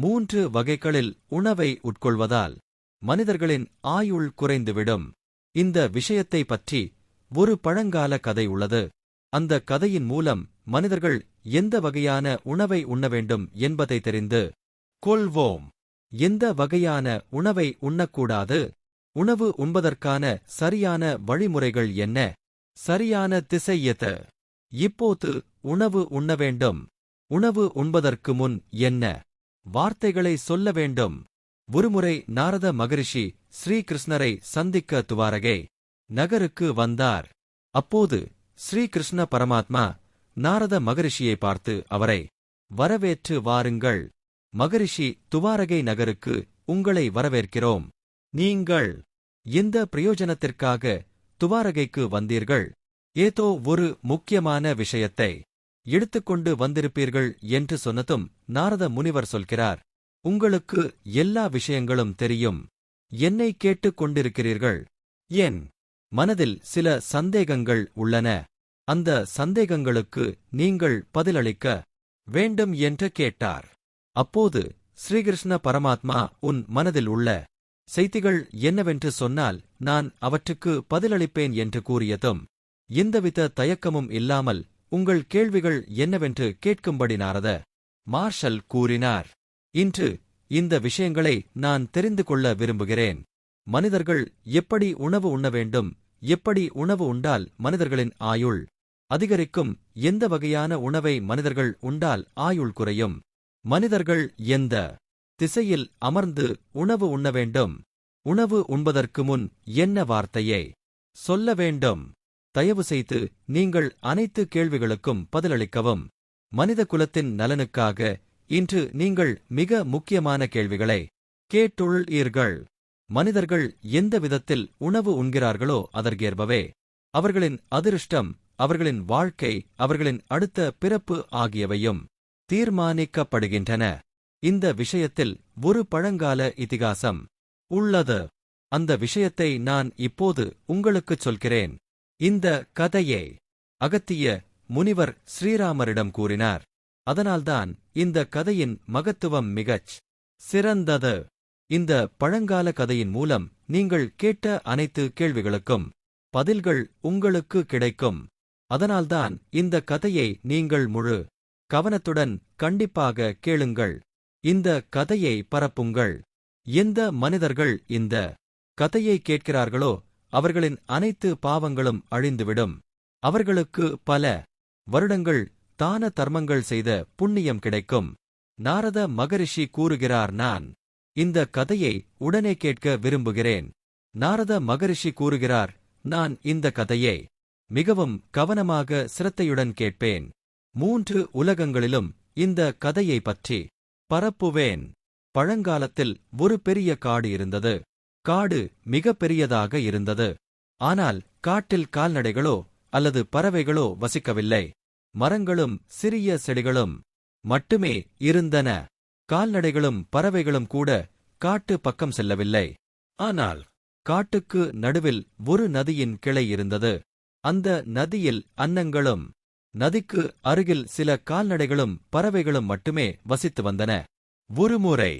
மூன்று வகைகளில் உணவை உட்கொள்வதால் மனிதர்களின் ஆயுள் குறைந்துவிடும். இந்த விஷயத்தை பற்றி ஒரு பழங்கால கதை உள்ளது. அந்த கதையின் மூலம் மனிதர்கள் எந்த வகையான உணவை உண்ண வேண்டும் என்பதை தெரிந்து கொள்வோம். எந்த வகையான உணவை உண்ணக்கூடாது? உணவு உண்பதற்கான சரியான வழிமுறைகள் என்ன? சரியான திசை எது? இப்போது உணவு உண்ண வேண்டும். உணவு உண்பதற்கு முன் என்ன? வார்த்தைகளை சொல்ல வேண்டும். ஒருமுறை நாரத மகரிஷி ஸ்ரீகிருஷ்ணரை சந்திக்க துவாரகே நகருக்கு வந்தார். அப்போது ஸ்ரீகிருஷ்ண பரமாத்மா நாரத மகரிஷியை பார்த்து அவரை வரவேற்று வாருங்கள். மகரிஷி துவாரகை நகருக்கு உங்களை வரவேற்கிறோம். நீங்கள் எந்த பிரயோஜனத்திற்காக துவாரகைக்கு வந்தீர்கள்? ஏதோ ஒரு முக்கியமான விஷயத்தை எடுத்துக்கொண்டு வந்திருப்பீர்கள் என்று சொன்னதும் நாரத முனிவர் சொல்கிறார் உங்களுக்கு எல்லா விஷயங்களும் தெரியும். என்னை கேட்டுக் கொண்டிருக்கிறீர்கள் ஏன் மனதில் சில சந்தேகங்கள் உள்ளன. அந்த சந்தேகங்களுக்கு நீங்கள் பதிலளிக்க வேண்டும் என்று கேட்டார். அப்போது ஸ்ரீகிருஷ்ண பரமாத்மா உன் மனதில் உள்ள செய்திகள் என்னவென்று சொன்னால் நான் அவற்றுக்கு பதிலளிப்பேன் என்று கூறியதும் எந்தவித தயக்கமும் இல்லாமல் உங்கள் கேள்விகள் என்னவென்று கேட்கும்படி நாரத மார்ஷல் கூறினார். இன்று இந்த விஷயங்களை நான் தெரிந்து கொள்ள விரும்புகிறேன். மனிதர்கள் எப்படி உணவு உண்ண வேண்டும் எப்படி உணவு உண்டால் மனிதர்களின் ஆயுள் அதிகரிக்கும் எந்த வகையான உணவை மனிதர்கள் உண்டால் ஆயுள் குறையும் மனிதர்கள் எந்த திசையில் அமர்ந்து உணவு உண்ண வேண்டும் உணவு உண்பதற்கு முன் என்ன வார்த்தையை சொல்ல வேண்டும். தயவு செய்து நீங்கள் அனைத்து கேள்விகளுக்கும் பதிலளிக்கவும். மனித குலத்தின் நலனுக்காக இன்று நீங்கள் மிக முக்கியமான கேள்விகளை கேட்டுள்ளீர்கள். மனிதர்கள் எந்த விதத்தில் உணவு உண்கிறார்களோ அதற்கேற்பவே அவர்களின் அதிருஷ்டம் அவர்களின் வாழ்க்கை அவர்களின் அடுத்த பிறப்பு ஆகியவையும் தீர்மானிக்கப்படுகின்றன. இந்த விஷயத்தில் ஒரு பழங்கால இதிகாசம் உள்ளது. அந்த விஷயத்தை நான் இப்போது உங்களுக்குச் சொல்கிறேன். இந்த கதையை அகத்திய முனிவர் ஸ்ரீராமரிடம் கூறினார். அதனால்தான் இந்த கதையின் மகத்துவம் மிகச் சிறந்தது. இந்த பழங்கால கதையின் மூலம் நீங்கள் கேட்ட அனைத்து கேள்விகளுக்கும் பதில்கள் உங்களுக்கு கிடைக்கும். அதனால்தான் இந்த கதையை நீங்கள் முழு கவனத்துடன் கண்டிப்பாக கேளுங்கள். இந்த கதையை பரப்புங்கள். எந்த மனிதர்கள் இந்த கதையை கேட்கிறார்களோ அவர்களின் அனைத்து பாவங்களும் அழிந்துவிடும். அவர்களுக்கு பல வருடங்கள் தான தர்மங்கள் செய்த புண்ணியம் கிடைக்கும். நாரத மகரிஷி கூறுகிறார் நான் இந்த கதையை உடனே கேட்க விரும்புகிறேன். நாரத மகரிஷி கூறுகிறார் நான் இந்த கதையை மிகவும் கவனமாக சிரத்தையுடன் கேட்பேன். மூன்று உலகங்களிலும் இந்த கதையை பற்றி பரப்புவேன். பழங்காலத்தில் ஒரு பெரிய காடு இருந்தது. காடு மிக பெரியதாக இருந்தது. ஆனால் காட்டில் கால்நடைகளோ அல்லது பறவைகளோ வசிக்கவில்லை. மரங்களும் சிறிய செடிகளும் மட்டுமே இருந்தன. கால்நடைகளும் பறவைகளும் கூட காட்டு பக்கம் செல்லவில்லை. ஆனால் காட்டுக்கு நடுவில் ஒரு நதியின் கிளை இருந்தது. அந்த நதியில் அன்னங்களும் நதிக்கு அருகில் சில கால்நடைகளும் பறவைகளும் மட்டுமே வசித்து வந்தன. ஒருமுறை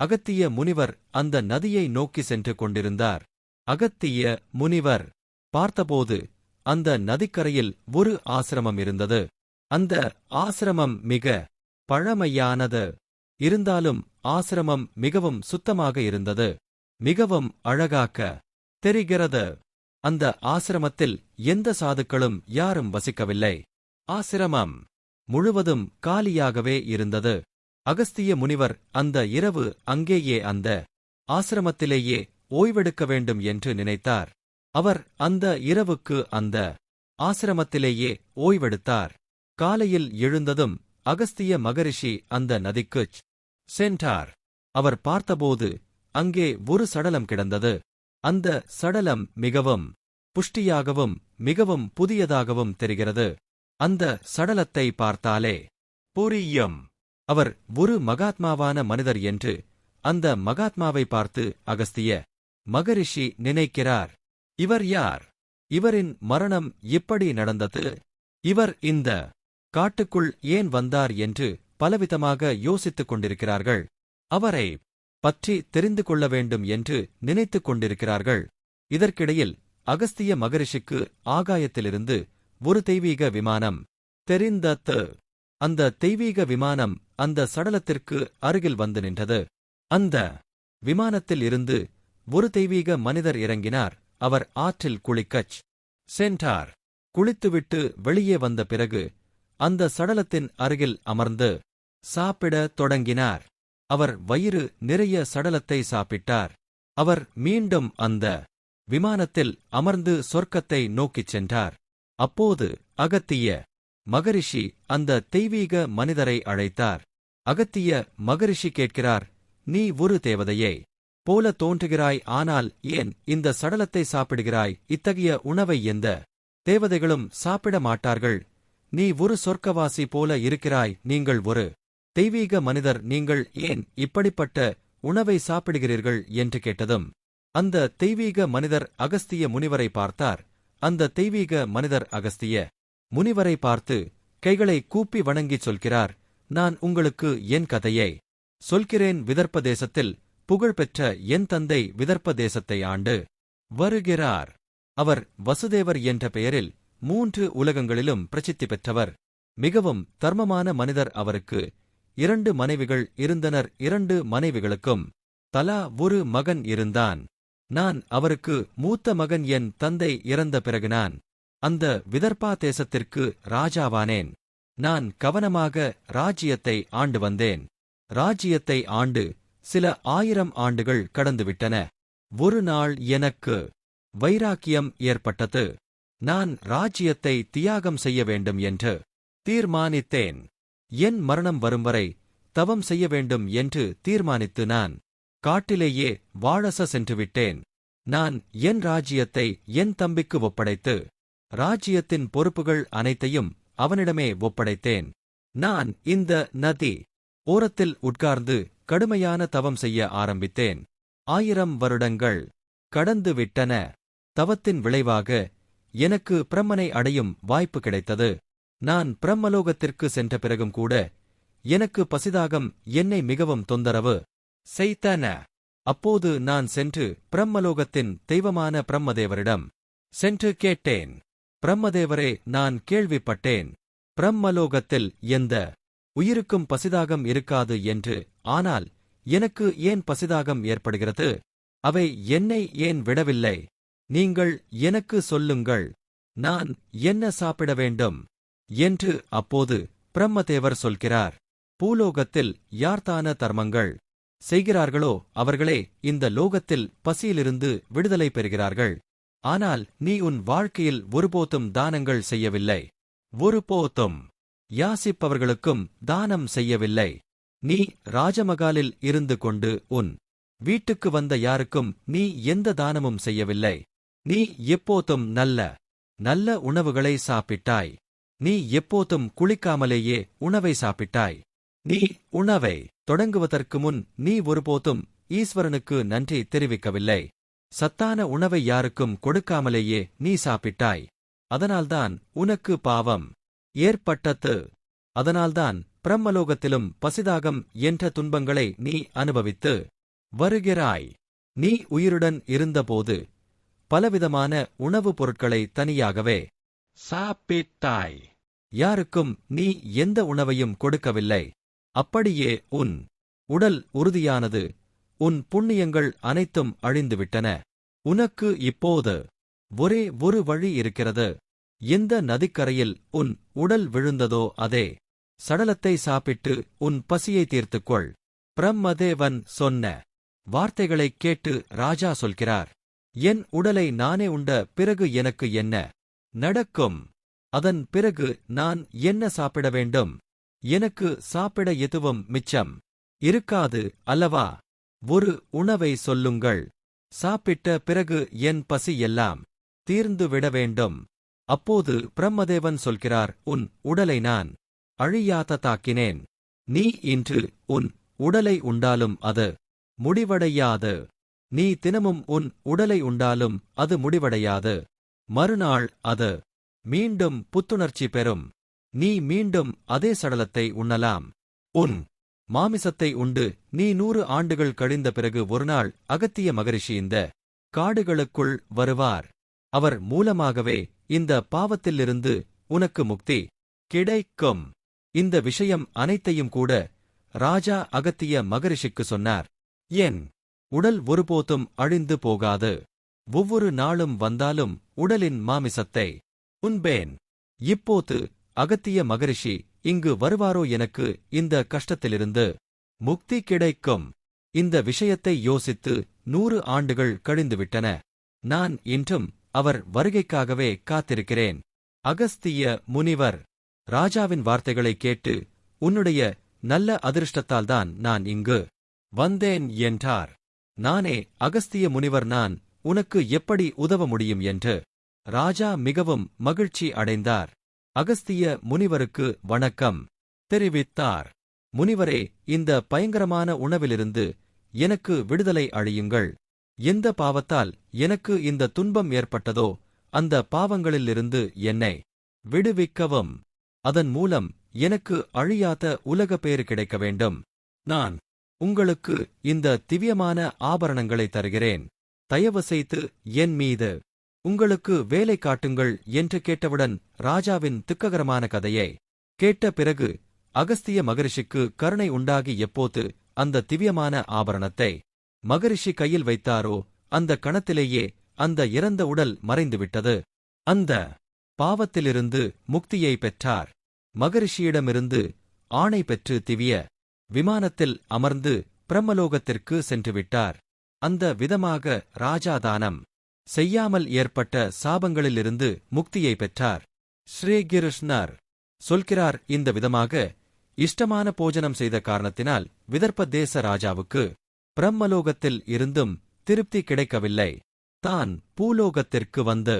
அகத்திய முனிவர் அந்த நதியை நோக்கி சென்று கொண்டிருந்தார். அகத்திய முனிவர் பார்த்தபோது அந்த நதிக்கரையில் ஒரு ஆசிரமம் இருந்தது. அந்த ஆசிரமம் மிக பழமையானது. இருந்தாலும் ஆசிரமம் மிகவும் சுத்தமாக இருந்தது. மிகவும் அழகாக்க தெரிகிறது. அந்த ஆசிரமத்தில் எந்த சாதுக்களும் யாரும் வசிக்கவில்லை. ஆசிரமம் முழுவதும் காலியாகவே இருந்தது. அகஸ்திய முனிவர் அந்த இரவு அங்கேயே அந்த ஆசிரமத்திலேயே ஓய்வெடுக்க வேண்டும் என்று நினைத்தார். அவர் அந்த இரவுக்கு அந்த ஆசிரமத்திலேயே ஓய்வெடுத்தார். காலையில் எழுந்ததும் அகஸ்திய மகரிஷி அந்த நதிக்குச் சென்றார். அவர் பார்த்தபோது அங்கே ஒரு சடலம் கிடந்தது. அந்த சடலம் மிகவும் புஷ்டியாகவும் மிகவும் புதியதாகவும் தெரிகிறது. அந்த சடலத்தை பார்த்தாலே புரியும். அவர் ஒரு மகாத்மாவான மனிதர் என்று அந்த மகாத்மாவை பார்த்து அகஸ்திய மகரிஷி நினைக்கிறார். இவர் யார்? இவரின் மரணம் எப்படி நடந்தது? இவர் இந்த காட்டுக்குள் ஏன் வந்தார் என்று பலவிதமாக யோசித்துக் கொண்டிருக்கிறார்கள். அவரை பற்றி தெரிந்து கொள்ள வேண்டும் என்று நினைத்துக் கொண்டிருக்கிறார்கள். இதற்கிடையில் அகஸ்திய மகரிஷிக்கு ஆகாயத்திலிருந்து ஒரு தெய்வீக விமானம் தெரிந்தத்து அந்த தெய்வீக விமானம் அந்த சடலத்திற்கு அருகில் வந்து நின்றது. அந்த விமானத்தில் இருந்து ஒரு தெய்வீக மனிதர் இறங்கினார். அவர் ஆற்றில் குளிக்கச் சென்றார். குளித்துவிட்டு வெளியே வந்த பிறகு அந்த சடலத்தின் அருகில் அமர்ந்து சாப்பிடத் தொடங்கினார். அவர் வயிறு நிறைய சடலத்தை சாப்பிட்டார். அவர் மீண்டும் அந்த விமானத்தில் அமர்ந்து சொர்க்கத்தை நோக்கிச் சென்றார். அப்போது அகத்திய மகரிஷி அந்த தெய்வீக மனிதரை அழைத்தார். அகத்திய மகரிஷி கேட்கிறார் நீ ஒரு தேவதையே போல தோன்றுகிறாய் ஆனால் ஏன் இந்த சடலத்தை சாப்பிடுகிறாய்? இத்தகைய உணவை எந்த தேவதைகளும் சாப்பிட மாட்டார்கள். நீ ஒரு சொர்க்கவாசி போல இருக்கிறாய் நீங்கள் ஒரு தெய்வீக மனிதர் நீங்கள் ஏன் இப்படிப்பட்ட உணவை சாப்பிடுகிறீர்கள்? என்று கேட்டதும் அந்த தெய்வீக மனிதர் அகஸ்திய முனிவரை பார்த்தார். அந்த தெய்வீக மனிதர் அகஸ்திய முனிவரை பார்த்து கைகளை கூப்பி வணங்கிச் சொல்கிறார். நான் உங்களுக்கு என் கதையை சொல்கிறேன். விதர்ப்ப தேசத்தில் புகழ்பெற்ற என் தந்தை விதர்ப்ப தேசத்தை ஆண்டு வருகிறார். அவர் வசுதேவர் என்ற பெயரில் மூன்று உலகங்களிலும் பிரசித்தி பெற்றவர். மிகவும் தர்மமான மனிதர் அவருக்கு. இரண்டு மனைவிகள் இருந்தனர். இரண்டு மனைவிகளுக்கும் தலா ஒரு மகன் இருந்தான். நான் அவருக்கு மூத்த மகன் என் தந்தை இறந்த பிறகு நான் அந்த விதர்பா தேசத்திற்கு ராஜாவானேன். நான் கவனமாக ராஜ்யத்தை ஆண்டு வந்தேன். ராஜ்யத்தை ஆண்டு சில ஆயிரம் ஆண்டுகள் கடந்துவிட்டன. ஒரு நாள் எனக்கு வைராக்கியம் ஏற்பட்டது. நான் ராஜ்யத்தை தியாகம் செய்ய வேண்டும் என்று தீர்மானித்தேன். என் மரணம் வரும் வரை தவம் செய்ய வேண்டும் என்று தீர்மானித்து நான் காட்டிலேயே வாழச சென்றுவிட்டேன். நான் என் ராஜ்யத்தை என் தம்பிக்கு ஒப்படைத்து ராஜ்யத்தின் பொறுப்புகள் அனைத்தையும் அவனிடமே ஒப்படைத்தேன். நான் இந்த நதி ஓரத்தில் உட்கார்ந்து கடுமையான தவம் செய்ய ஆரம்பித்தேன். ஆயிரம் வருடங்கள் கடந்து விட்டன. தவத்தின் விளைவாக எனக்கு பிரம்மனை அடையும் வாய்ப்பு கிடைத்தது. நான் பிரம்மலோகத்திற்கு சென்ற பிறகும் கூட எனக்கு பசிதாகம் என்னை மிகவும் தொந்தரவு செய்தன. அப்போது நான் சென்று பிரம்மலோகத்தின் தெய்வமான பிரம்மதேவரிடம் சென்று கேட்டேன். பிரம்மதேவரே நான் கேள்விப்பட்டேன். பிரம்மலோகத்தில் எந்த உயிருக்கும் பசிதாகம் இருக்காது என்று. ஆனால் எனக்கு ஏன் பசிதாகம் ஏற்படுகிறது? அவை என்னை ஏன் விடவில்லை? நீங்கள் எனக்கு சொல்லுங்கள். நான் என்ன சாப்பிட வேண்டும்? என்று அப்போது பிரம்மதேவர் சொல்கிறார். பூலோகத்தில் யார்தான தர்மங்கள் செய்கிறார்களோ அவர்களே இந்த லோகத்தில் பசியிலிருந்து விடுதலை பெறுகிறார்கள். ஆனால் நீ உன் வாழ்க்கையில் ஒருபோதும் தானங்கள் செய்யவில்லை. ஒருபோதும் யாசிப்பவர்களுக்கும் தானம் செய்யவில்லை. நீ ராஜமகாலில் இருந்து கொண்டு உன் வீட்டுக்கு வந்த யாருக்கும் நீ எந்த தானமும் செய்யவில்லை. நீ எப்போதும் நல்ல நல்ல உணவுகளை சாப்பிட்டாய். நீ எப்போதும் குளிக்காமலேயே உணவை சாப்பிட்டாய். நீ உணவை தொடங்குவதற்கு முன் நீ ஒருபோதும் ஈஸ்வரனுக்கு நன்றி தெரிவிக்கவில்லை. சத்தான உணவை யாருக்கும் கொடுக்காமலேயே நீ சாப்பிட்டாய். அதனால்தான் உனக்கு பாவம். ஏற்பட்டது அதனால்தான் பிரம்மலோகத்திலும் பசிதாகம் என்ற துன்பங்களை நீ அனுபவித்து வருகிறாய். நீ உயிருடன் இருந்தபோது பலவிதமான உணவுப் பொருட்களை தனியாகவே சாப்பிட்டாய். யாருக்கும் நீ எந்த உணவையும் கொடுக்கவில்லை. அப்படியே உன் உடல் உறுதியானது உன் புண்ணியங்கள் அனைத்தும் அழிந்துவிட்டன. உனக்கு இப்போது ஒரே ஒரு வழி இருக்கிறது. எந்த நதிக்கரையில் உன் உடல் விழுந்ததோ அதே சடலத்தை சாப்பிட்டு உன் பசியை தீர்த்துக்கொள். பிரம்மதேவன் சொன்ன வார்த்தைகளைக் கேட்டு ராஜா சொல்கிறார் என் உடலை நானே உண்ட பிறகு எனக்கு என்ன? நடக்கும். அதன் பிறகு நான் என்ன சாப்பிட வேண்டும்? எனக்கு சாப்பிட எதுவும் மிச்சம் இருக்காது அல்லவா? ஒரு உணவை சொல்லுங்கள். சாப்பிட்ட பிறகு என் பசி எல்லாம் தீர்ந்து விட வேண்டும். அப்போது பிரம்மதேவன் சொல்கிறார் உன் உடலை நான் அழியாத தாக்கினேன் நீ இன்று உன் உடலை உண்டாலும் அது முடிவடையாது. நீ தினமும் உன் உடலை உண்டாலும் அது முடிவடையாது. மறுநாள் அது மீண்டும் புத்துணர்ச்சி பெறும். நீ மீண்டும் அதே சடலத்தை உண்ணலாம். உன் மாமிசத்தை உண்டு. நீ நூறு ஆண்டுகள் கழிந்த பிறகு ஒருநாள் அகத்திய மகரிஷி இந்த காடுகளுக்குள் வருவார். அவர் மூலமாகவே இந்த பாவத்திலிருந்து உனக்கு முக்தி கிடைக்கும். இந்த விஷயம் அனைத்தையும் கூட ராஜா அகத்திய மகரிஷிக்கு சொன்னார். என் உடல் ஒருபோதும் அழிந்து போகாது. ஒவ்வொரு நாளும் வந்தாலும் உடலின் மாமிசத்தை உண்பேன். இப்போது அகத்திய மகரிஷி இங்கு வருவாரோ எனக்கு இந்த கஷ்டத்திலிருந்து முக்தி கிடைக்கும். இந்த விஷயத்தை யோசித்து நூறு ஆண்டுகள் கழிந்துவிட்டன. நான் இன்றும் அவர் வருகைக்காகவே காத்திருக்கிறேன். அகஸ்திய முனிவர் ராஜாவின் வார்த்தைகளைக் கேட்டு உன்னுடைய நல்ல அதிர்ஷ்டத்தால்தான் நான் இங்கு வந்தேன் என்றார். நானே அகஸ்திய முனிவர் நான் உனக்கு எப்படி உதவ முடியும் என்று. ராஜா மிகவும் மகிழ்ச்சி அடைந்தார். அகஸ்திய முனிவருக்கு வணக்கம். தெரிவித்தார். முனிவரே இந்த பயங்கரமான உணவிலிருந்து எனக்கு விடுதலை அழியுங்கள். எந்த பாவத்தால் எனக்கு இந்த துன்பம் ஏற்பட்டதோ அந்த பாவங்களிலிருந்து என்னை விடுவிக்கவும். அதன் மூலம் எனக்கு அழியாத உலக பேறு கிடைக்க வேண்டும். நான் உங்களுக்கு இந்த திவ்யமான ஆபரணங்களை தருகிறேன். தயவு செய்து என் மீது உங்களுக்கு வேலை காட்டுங்கள் என்று கேட்டவுடன் ராஜாவின் துக்ககரமான கதையை கேட்ட பிறகு அகஸ்திய மகரிஷிக்கு கருணை உண்டாகி எப்போது அந்த திவ்யமான ஆபரணத்தை மகரிஷி கையில் வைத்தாரோ அந்த கணத்திலேயே அந்த இறந்த உடல் மறைந்துவிட்டது. அந்த பாவத்திலிருந்து முக்தியை பெற்றார். மகரிஷியிடமிருந்து ஆணை பெற்று திவிய விமானத்தில் அமர்ந்து பிரம்மலோகத்திற்கு சென்றுவிட்டார். அந்த விதமாக ராஜாதானம் செய்யாமல் ஏற்பட்ட சாபங்களிலிருந்து முக்தியை பெற்றார். ஸ்ரீகிருஷ்ணர் சொல்கிறார் இந்த விதமாக இஷ்டமான போஜனம் செய்த காரணத்தினால் விதர்ப்ப தேச ராஜாவுக்கு பிரம்மலோகத்தில் இருந்தும் திருப்தி கிடைக்கவில்லை. தான் பூலோகத்திற்கு வந்து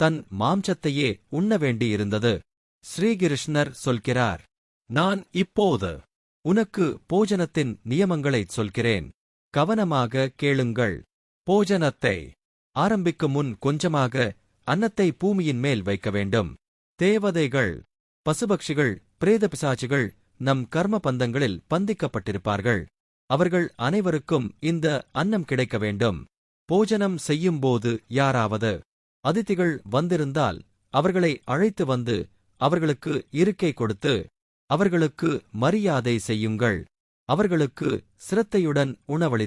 தன் மாம்சத்தையே உண்ண வேண்டியிருந்தது. ஸ்ரீகிருஷ்ணர் சொல்கிறார் நான் இப்போது உனக்கு போஜனத்தின் நியமங்களைச் சொல்கிறேன். கவனமாக கேளுங்கள். போஜனத்தை ஆரம்பிக்கும் முன் கொஞ்சமாக அன்னத்தை பூமியின் மேல் வைக்க வேண்டும். தேவதைகள் பசுபக்ஷிகள் பிரேத பிசாச்சிகள் நம் கர்ம பந்தங்களில் பந்திக்கப்பட்டிருப்பார்கள். அவர்கள் அனைவருக்கும் இந்த அன்னம் கிடைக்க வேண்டும். போஜனம் செய்யும்போது யாராவது அதிதிகள் வந்திருந்தால் அவர்களை அழைத்து வந்து அவர்களுக்கு இருக்கை கொடுத்து அவர்களுக்கு மரியாதை செய்யுங்கள். அவர்களுக்கு சிரத்தையுடன் உணவளித்து